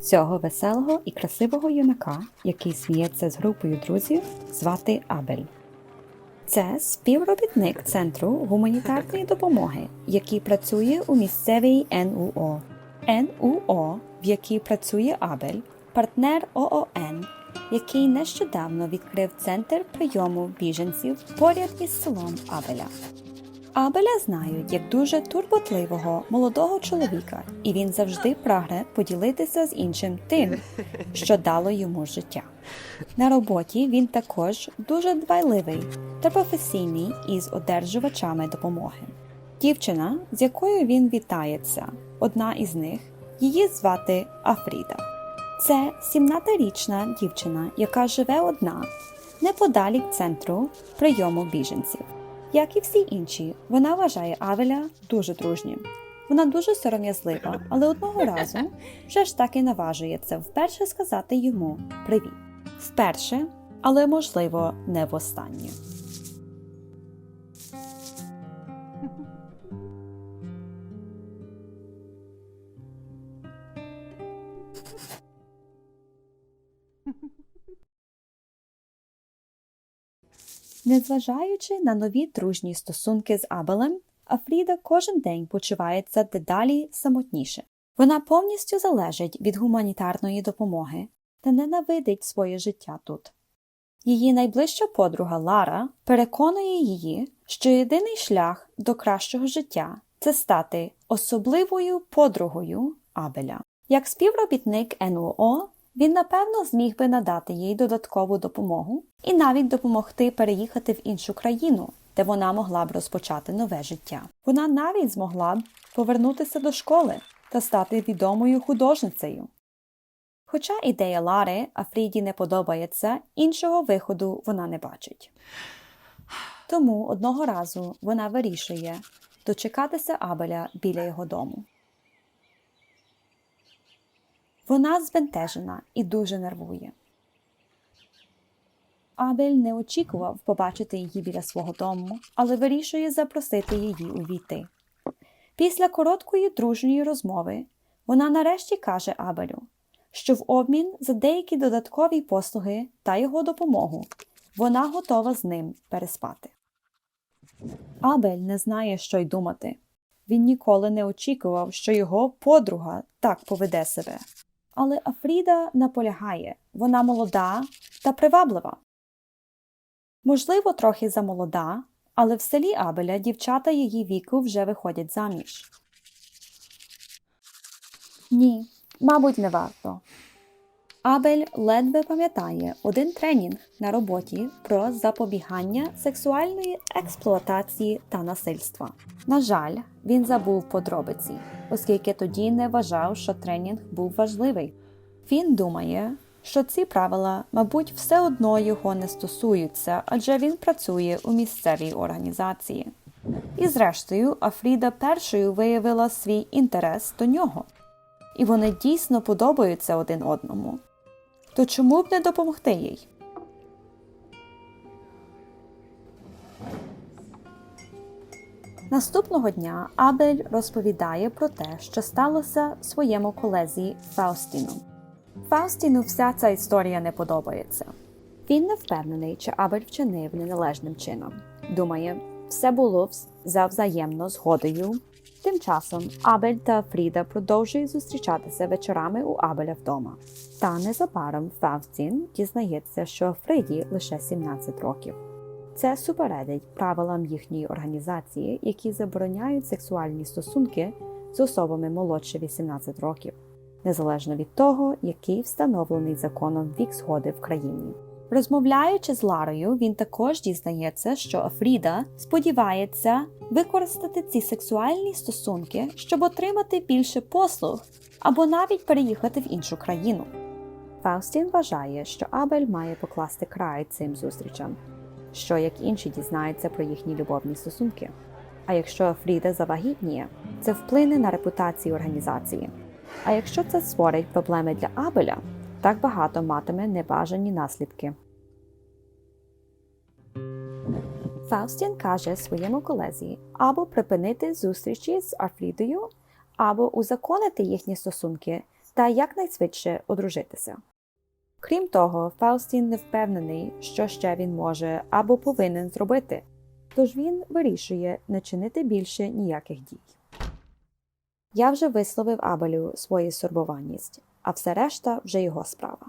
Цього веселого і красивого юнака, який сміється з групою друзів, звати Абель. Це співробітник Центру гуманітарної допомоги, який працює у місцевій НУО. НУО, в якій працює Абель, партнер ООН, який нещодавно відкрив центр прийому біженців поряд із селом Абеля. Абеля знають як дуже турботливого молодого чоловіка, і він завжди прагне поділитися з іншим тим, що дало йому життя. На роботі він також дуже дбайливий та професійний із одержувачами допомоги. Дівчина, з якою він вітається, одна із них, її звати Афріда. Це 17-річна дівчина, яка живе одна неподалік центру прийому біженців. Як і всі інші, вона вважає Авеля дуже дружнім. Вона дуже сором'язлива, але одного разу вже ж таки наважується вперше сказати йому привіт. Вперше, але можливо не востаннє. Незважаючи на нові дружні стосунки з Абелем, Афріда кожен день почувається дедалі самотніше. Вона повністю залежить від гуманітарної допомоги та ненавидить своє життя тут. Її найближча подруга Лара переконує її, що єдиний шлях до кращого життя це стати особливою подругою Абеля. Як співробітник НУО, він напевно зміг би надати їй додаткову допомогу і навіть допомогти переїхати в іншу країну, де вона могла б розпочати нове життя. Вона навіть змогла б повернутися до школи та стати відомою художницею. Хоча ідея Лари Афріді не подобається, іншого виходу вона не бачить. Тому одного разу вона вирішує дочекатися Абеля біля його дому. Вона збентежена і дуже нервує. Абель не очікував побачити її біля свого дому, але вирішує запросити її увійти. Після короткої дружньої розмови вона нарешті каже Абелю, що в обмін за деякі додаткові послуги та його допомогу вона готова з ним переспати. Абель не знає, що й думати. Він ніколи не очікував, що його подруга так поведе себе. Але Афріда наполягає вона молода та приваблива. Можливо, трохи замолода, але в селі Абеля дівчата її віку вже виходять заміж. Ні, мабуть, не варто. Абель ледве пам'ятає один тренінг на роботі про запобігання сексуальної експлуатації та насильства. На жаль, він забув подробиці, оскільки тоді не вважав, що тренінг був важливий. Він думає, що ці правила, мабуть, все одно його не стосуються, адже він працює у місцевій організації. І зрештою, Афріда першою виявила свій інтерес до нього, і вони дійсно подобаються один одному. То чому б не допомогти їй? Наступного дня Абель розповідає про те, що сталося своєму колезі Фаустіну. Фаустіну вся ця історія не подобається. Він не впевнений, чи Абель вчинив неналежним чином. Думає, все було за взаємно згодою. Тим часом Абель та Фріда продовжують зустрічатися вечорами у Абеля вдома. Та незабаром Фаустін дізнається, що Фриді лише 17 років. Це супередить правилам їхньої організації, які забороняють сексуальні стосунки з особами молодше 18 років, незалежно від того, який встановлений законом вік згоди в країні. Розмовляючи з Ларою, він також дізнається, що Афріда сподівається використати ці сексуальні стосунки, щоб отримати більше послуг або навіть переїхати в іншу країну. Фаустін вважає, що Абель має покласти край цим зустрічам, що як інші дізнаються про їхні любовні стосунки. А якщо Фріда завагітніє, це вплине на репутацію організації. А якщо це створить проблеми для Абеля, так багато матиме небажані наслідки. Фаустін каже своєму колезі або припинити зустрічі з Афрідою, або узаконити їхні стосунки та якнайшвидше одружитися. Крім того, Фаустін не впевнений, що ще він може або повинен зробити, тож він вирішує не чинити більше ніяких дій. Я вже висловив Абелю свою сурбованість, а все решта вже його справа.